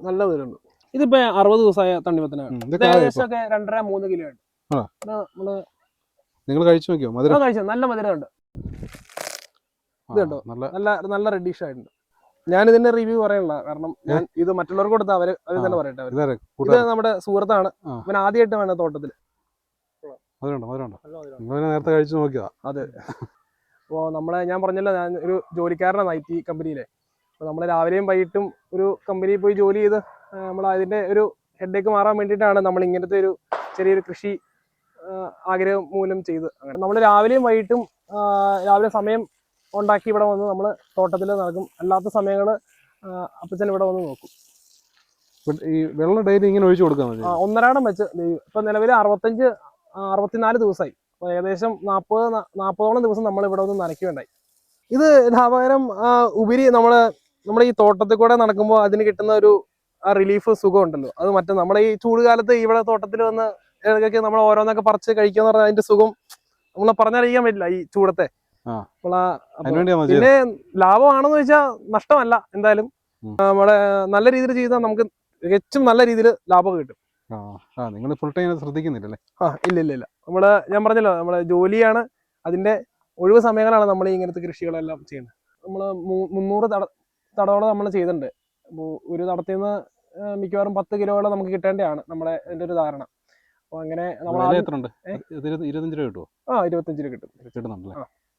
നല്ല മധുരമുണ്ട് ഇതിപ്പോ അറുപത് ദിവസമായ തണ്ണിമത്തനാണ് ഉം, ഇത് ഇതൊക്കെ ആയോ ഇപ്പൊ? ഏകദേശം ഒക്കെ രണ്ടര മൂന്ന് കിലോ ഉണ്ട്. ആ. ഇത് നമ്മൾ നിങ്ങൾ കഴിച്ചു നോക്കിയോ? മധുരം? ആ കഴിച്ചു. നല്ല മധുരമുണ്ട്. ഉണ്ട് ഇതുണ്ടോ? നല്ല നല്ല റെഡിഷ് ആയിട്ടുണ്ട്. ഞാൻ ഇതിന്റെ റിവ്യൂ പറയണില്ല കാരണം ഞാൻ ഇത് മറ്റുള്ളവർക്ക് കൊടുത്ത അവർ അത് തന്നെ. പറയട്ടെ ഇത് നമ്മുടെ സുഹൃത്താണ്. അവൻ ഇവൻ ആദ്യമായിട്ട് വേണ്ട തോട്ടത്തിൽ മധുരമുണ്ടോ? മധുരമുണ്ടോ? നിങ്ങൾ നേരത്തെ കഴിച്ചു നോക്കിയതാ. അതെ. അപ്പോൾ നമ്മളെ ഞാൻ പറഞ്ഞല്ലോ ഞാൻ ഒരു ജോലിക്കാരനാണ് ഐ ടി കമ്പനിയിലെ. അപ്പോൾ നമ്മൾ രാവിലെയും വൈകിട്ടും ഒരു കമ്പനിയിൽ പോയി ജോലി ചെയ്ത് നമ്മൾ അതിന്റെ ഒരു ഹെഡേക്ക് മാറാൻ വേണ്ടിയിട്ടാണ് നമ്മൾ ഇങ്ങനത്തെ ഒരു ചെറിയൊരു കൃഷി ആഗ്രഹം മൂലം ചെയ്ത് അങ്ങനെ. നമ്മൾ രാവിലെയും വൈകിട്ടും രാവിലെ സമയം ഉണ്ടാക്കി ഇവിടെ വന്ന് നമ്മൾ തോട്ടത്തിൽ നടക്കും. അല്ലാത്ത സമയങ്ങൾ അപ്പച്ചൻ ഇവിടെ വന്ന് നോക്കും. ഈ വെള്ളം ഡെയിലി ഇങ്ങനെ ഒഴിച്ചു കൊടുക്കാൻ മതി. ആ, ഒന്നരാടം വെച്ച് ഇപ്പം നിലവിൽ അറുപത്തഞ്ച് അറുപത്തിനാല് ദിവസമായി അപ്പോൾ ഏകദേശം നാൽപ്പത് നാൽപ്പതോളം ദിവസം നമ്മൾ ഇവിടെ ഒന്ന് നനയ്ക്കുകയുണ്ടായി. ഇത് ലാഭകരം ഉപരി നമ്മൾ നമ്മുടെ ഈ തോട്ടത്തിൽ കൂടെ നടക്കുമ്പോൾ അതിന് കിട്ടുന്ന ഒരു ആ റിലീഫ് സുഖം ഉണ്ടല്ലോ അത് മറ്റേ നമ്മുടെ ഈ ചൂട് കാലത്ത് ഇവിടെ തോട്ടത്തിൽ വന്ന് ഇടയ്ക്കൊക്കെ നമ്മൾ ഓരോന്നൊക്കെ പറിച്ച് കഴിക്കുക എന്ന് പറഞ്ഞാൽ അതിന്റെ സുഖം നമ്മൾ പറഞ്ഞറിയിക്കാൻ പറ്റില്ല ഈ ചൂടത്തെ. പിന്നെ ലാഭമാണെന്ന് വെച്ചാൽ നഷ്ടമല്ല എന്തായാലും. നമ്മളെ നമ്മുടെ നല്ല രീതിയിൽ ചെയ്താൽ നമുക്ക് തികച്ചും നല്ല രീതിയിൽ ലാഭം കിട്ടും. നിങ്ങൾ ഫുൾ ടൈം ശ്രദ്ധിക്കുന്നില്ലല്ലേ? ആ ഇല്ല ഇല്ല ഇല്ല നമ്മൾ ഞാൻ പറഞ്ഞല്ലോ നമ്മളെ ജോലിയാണ് അതിന്റെ ഒഴിവ് സമയങ്ങളാണ് നമ്മൾ ഇങ്ങനത്തെ കൃഷികളെല്ലാം ചെയ്യുന്നത്. നമ്മൾ മുന്നൂറ് തട തടവോളം നമ്മൾ ചെയ്തിട്ടുണ്ട്. അപ്പോൾ ഒരു തടത്തിൽ നിന്ന് മിക്കവാറും പത്ത് കിലോയോളം നമുക്ക് കിട്ടേണ്ടതാണ് നമ്മുടെ എന്റെ ഒരു ധാരണ. അപ്പോൾ അങ്ങനെ നമ്മൾ ഇരുപത്തഞ്ച് രൂപ കിട്ടുമോ ആ ഇരുപത്തഞ്ച് രൂപ കിട്ടും. കിട്ടുന്നുണ്ടല്ലേ?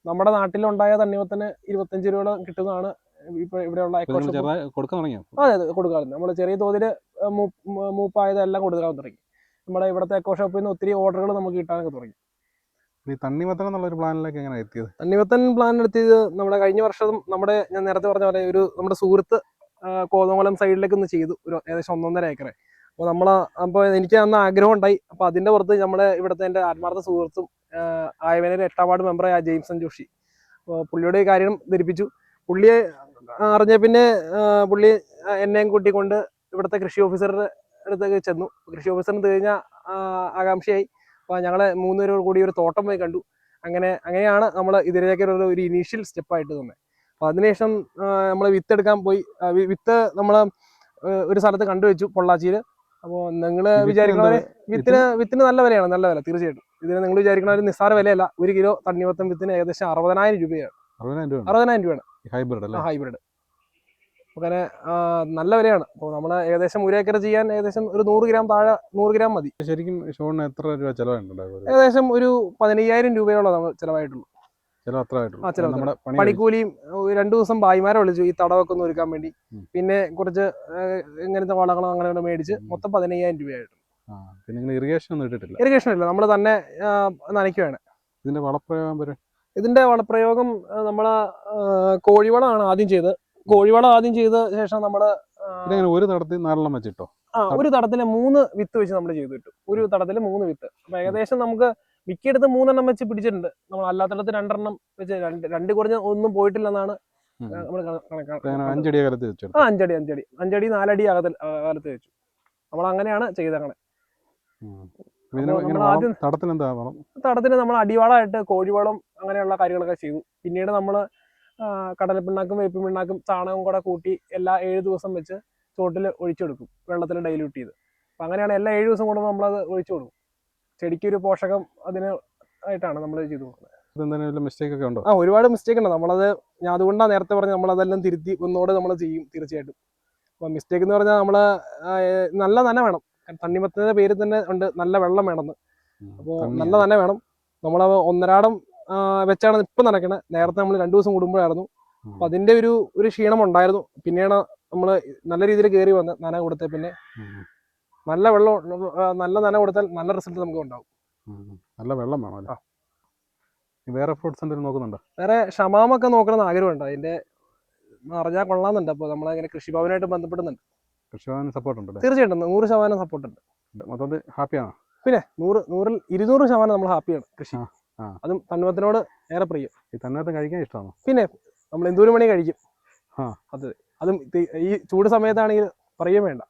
നമ്മുടെ നാട്ടിലുണ്ടായ തണ്ണിമത്തന് ഇരുപത്തഞ്ച് രൂപയോളം കിട്ടുന്നതാണ് ഇപ്പൊ ഇവിടെയുള്ള അതെ അതെ കൊടുക്കാറുണ്ട്. നമ്മൾ ചെറിയ തോതിൽ മൂപ്പായതെല്ലാം കൊടുക്കാൻ തുടങ്ങി. നമ്മുടെ ഇവിടുത്തെ എക്കോ ഷോപ്പിൽ നിന്ന് ഒത്തിരി ഓർഡറുകൾ നമുക്ക് കിട്ടാനൊക്കെ തുടങ്ങി. ഈ തണ്ണിമത്തൻ എന്നുള്ള ഒരു പ്ലാനിലേക്ക് എങ്ങനെ എത്തിയത്? തണ്ണിമത്തൻ പ്ലാൻ എടുത്തത് നമ്മുടെ കഴിഞ്ഞ വർഷം നമ്മുടെ ഞാൻ നേരത്തെ പറഞ്ഞ പോലെ ഒരു നമ്മുടെ സുഹൃത്ത് കോതമംഗലം സൈഡിലേക്ക് ഒന്ന് ചെയ്തു. ഒരു ഏകദേശം ഒന്നൊന്നര ഏക്കറെ. അപ്പോൾ നമ്മൾ അപ്പോൾ എനിക്ക് അന്ന് ആഗ്രഹം ഉണ്ടായി. അപ്പോൾ അതിന്റെ പുറത്ത് നമ്മുടെ ഇവിടുത്തെ എന്റെ ആത്മാർത്ഥ സുഹൃത്തും ആയവനൊരു എട്ടാം വാർഡ് മെമ്പറായ ജെയിംസൺ ജോഷി അപ്പോൾ പുള്ളിയുടെ കാര്യം ധരിപ്പിച്ചു. പുള്ളിയെ അറിഞ്ഞ പിന്നെ പുള്ളി എന്നെയും കൂട്ടിക്കൊണ്ട് ഇവിടുത്തെ കൃഷി ഓഫീസറുടെ അടുത്തേക്ക് ചെന്നു. കൃഷി ഓഫീസറിന് കഴിഞ്ഞ ആകാംക്ഷയായി. അപ്പോൾ ഞങ്ങൾ മൂന്നുപേരോട് കൂടി ഒരു തോട്ടം പോയി കണ്ടു. അങ്ങനെ അങ്ങനെയാണ് നമ്മൾ ഇതിലേക്ക് ഒരു ഇനീഷ്യൽ സ്റ്റെപ്പായിട്ട് തന്നെ അപ്പോൾ അതിനുശേഷം നമ്മൾ വിത്ത് എടുക്കാൻ പോയി. വിത്ത് നമ്മൾ ഒരു സ്ഥലത്ത് കണ്ടുവച്ചു പൊള്ളാച്ചിയിൽ അപ്പോൾ നിങ്ങൾ ഈ വിത്തിന് വിത്തിന് വിത്തിന് നല്ല വിലയാണ് നല്ല വില തീർച്ചയായിട്ടും. ഇതിന് നിങ്ങൾ വിചാരിക്കുന്ന ഒരു നിസ്സാര വിലയല്ല. ഒരു കിലോ തണ്ണിമത്തം വിത്തിന് ഏകദേശം അറുപതിനായിരം രൂപയാണ്. അറുപതിനായിരം രൂപ അറുപതിനായിരം രൂപയാണ്. ഹൈബ്രിഡ് അല്ലേ? ഹൈബ്രിഡ് അങ്ങനെ നല്ല വിലയാണ് അപ്പോൾ നമ്മൾ ഏകദേശം ഒരു ഏക്കർ ചെയ്യാൻ ഏകദേശം ഒരു നൂറ് ഗ്രാം താഴെ നൂറ് ഗ്രാം മതി. ശരിക്കും ഷോണിന് എത്ര രൂപ ചെലവുണ്ടാകും ഏകദേശം ഒരു പതിനയ്യായിരം രൂപയോളം നമ്മൾ ചിലവായിട്ടുള്ളൂ. നമ്മുടെ പണിക്കൂലിയും രണ്ടു ദിവസം ഭായിമാരെ വിളിച്ചു ഈ തടവൊക്കെ ഒന്ന് ഒരുക്കാൻ വേണ്ടി. പിന്നെ കുറച്ച് ഇങ്ങനത്തെ വളങ്ങളും അങ്ങനെ മേടിച്ച് മൊത്തം പതിനയ്യായിരം രൂപയായിട്ട് ആ പിന്നെ ഇറിഗേഷൻ ഒന്നും ഇട്ടിട്ടില്ല? ഇറിഗേഷൻ ഇല്ല. നമ്മൾ തന്നെ നനയ്ക്കുകയാണ് ഇതിന്റെ വളപ്രയോഗം ഇതിന്റെ വളപ്രയോഗം നമ്മൾ കോഴിവളമാണ് ആദ്യം ചെയ്തത്. കോഴിവളം ആദ്യം ചെയ്ത ശേഷം നമ്മൾ ഒരു തടത്തിൽ നാലെണ്ണം വെച്ചിട്ടോ? ആ ഒരു തടത്തിൽ മൂന്ന് വിത്ത് വെച്ച് നമ്മൾ ചെയ്തു കിട്ടും. ഒരു തടത്തിൽ മൂന്ന് വിത്ത്. അപ്പൊ ഏകദേശം നമുക്ക് മിക്കയിടത്ത് മൂന്നെണ്ണം വെച്ച് പിടിച്ചിട്ടുണ്ട്. നമ്മൾ അല്ലാത്തടത്ത് രണ്ടെണ്ണം വെച്ച് രണ്ട് രണ്ട് കുറഞ്ഞ ഒന്നും പോയിട്ടില്ലെന്നാണ്. നമ്മൾ അഞ്ചടി ആ അഞ്ചടി അഞ്ചടി. അഞ്ചടി നാലടി അകത്തിൽ കാലത്ത് വെച്ചു. നമ്മൾ അങ്ങനെയാണ് ചെയ്തങ്ങനെ തടത്തിന് നമ്മൾ അടിവാളമായിട്ട് കോഴിവളം അങ്ങനെയുള്ള കാര്യങ്ങളൊക്കെ ചെയ്തു. പിന്നീട് നമ്മൾ കടലപ്പിണ്ണാക്കും വേപ്പിൻ പിണ്ണാക്കും ചാണകം കൂടെ കൂട്ടി എല്ലാ ഏഴ് ദിവസം വെച്ച് ചോട്ടിൽ ഒഴിച്ചെടുക്കും വെള്ളത്തിൽ ഡൈല്യൂട്ട് ചെയ്ത്. അപ്പം അങ്ങനെയാണ് എല്ലാ ഏഴ് ദിവസം കൂടുമ്പോൾ നമ്മളത് ഒഴിച്ചു കൊടുക്കും. ചെടിക്ക് ഒരു പോഷകം അതിന് ആയിട്ടാണ് നമ്മൾ ചെയ്തു കൊടുക്കുന്നത്. മിസ്റ്റേക്ക് ഒക്കെ ഉണ്ടോ? ആ ഒരുപാട് മിസ്റ്റേക്ക് ഉണ്ട്. നമ്മളത് ഞാൻ അതുകൊണ്ടാണ് നേരത്തെ പറഞ്ഞത് നമ്മളതെല്ലാം തിരുത്തി ഒന്നുകൂടെ നമ്മൾ ചെയ്യും തീർച്ചയായിട്ടും. അപ്പം മിസ്റ്റേക്ക് എന്ന് പറഞ്ഞാൽ നമ്മൾ നല്ല നന വേണം. തണ്ണിമത്തത്തിന്റെ പേര് തന്നെ ഉണ്ട് നല്ല വെള്ളം വേണമെന്ന്. അപ്പോൾ നല്ല തന്നെ വേണം. നമ്മൾ ഒന്നരാടം വെച്ചാണ് ഇപ്പം നടക്കുന്നത് നേരത്തെ നമ്മൾ രണ്ടു ദിവസം കൂടുമ്പോഴായിരുന്നു. അപ്പൊ അതിന്റെ ഒരു ഒരു ക്ഷീണം ഉണ്ടായിരുന്നു പിന്നെയാണ് നമ്മൾ നല്ല രീതിയിൽ കയറി വന്ന് നന കൊടുത്തത് പിന്നെ നല്ല വെള്ളം നല്ല നന കൊടുത്താൽ നല്ല റിസൾട്ട് നമുക്ക് ഉണ്ടാവും. നല്ല വെള്ളം വേണം വേറെ ഫ്രൂട്ട്സ് എന്തെങ്കിലും നോക്കുന്നുണ്ടോ? വേറെ ഷമാമൊക്കെ നോക്കണമെന്ന് ആഗ്രഹമുണ്ട്. അതിന്റെ അറിഞ്ഞാൽ കൊള്ളാന്നുണ്ട് അപ്പോൾ നമ്മളങ്ങനെ കൃഷിഭവനായിട്ട് ബന്ധപ്പെടുന്നുണ്ട്. കൃഷിഭവന് സപ്പോർട്ട് ഉണ്ട് തീർച്ചയായിട്ടും. നൂറ് ശതമാനം സപ്പോർട്ട് ഉണ്ട് മൊത്തത്തിൽ ഹാപ്പിയാണോ? പിന്നെ നൂറ് നൂറിൽ ഇരുന്നൂറ് ശതമാനം നമ്മൾ ഹാപ്പിയാണ് കൃഷി. അതും തണ്ണിമത്തിനോട് ഏറെ പ്രിയം. ഈ തന്നകത്ത് കഴിക്കാൻ ഇഷ്ടമാണോ? പിന്നെ നമ്മൾ എന്തോരം മണി കഴിക്കും. ആ. അത്. അതും ഈ ചൂട് സമയത്താണെങ്കിൽ പറയുകയും വേണ്ട.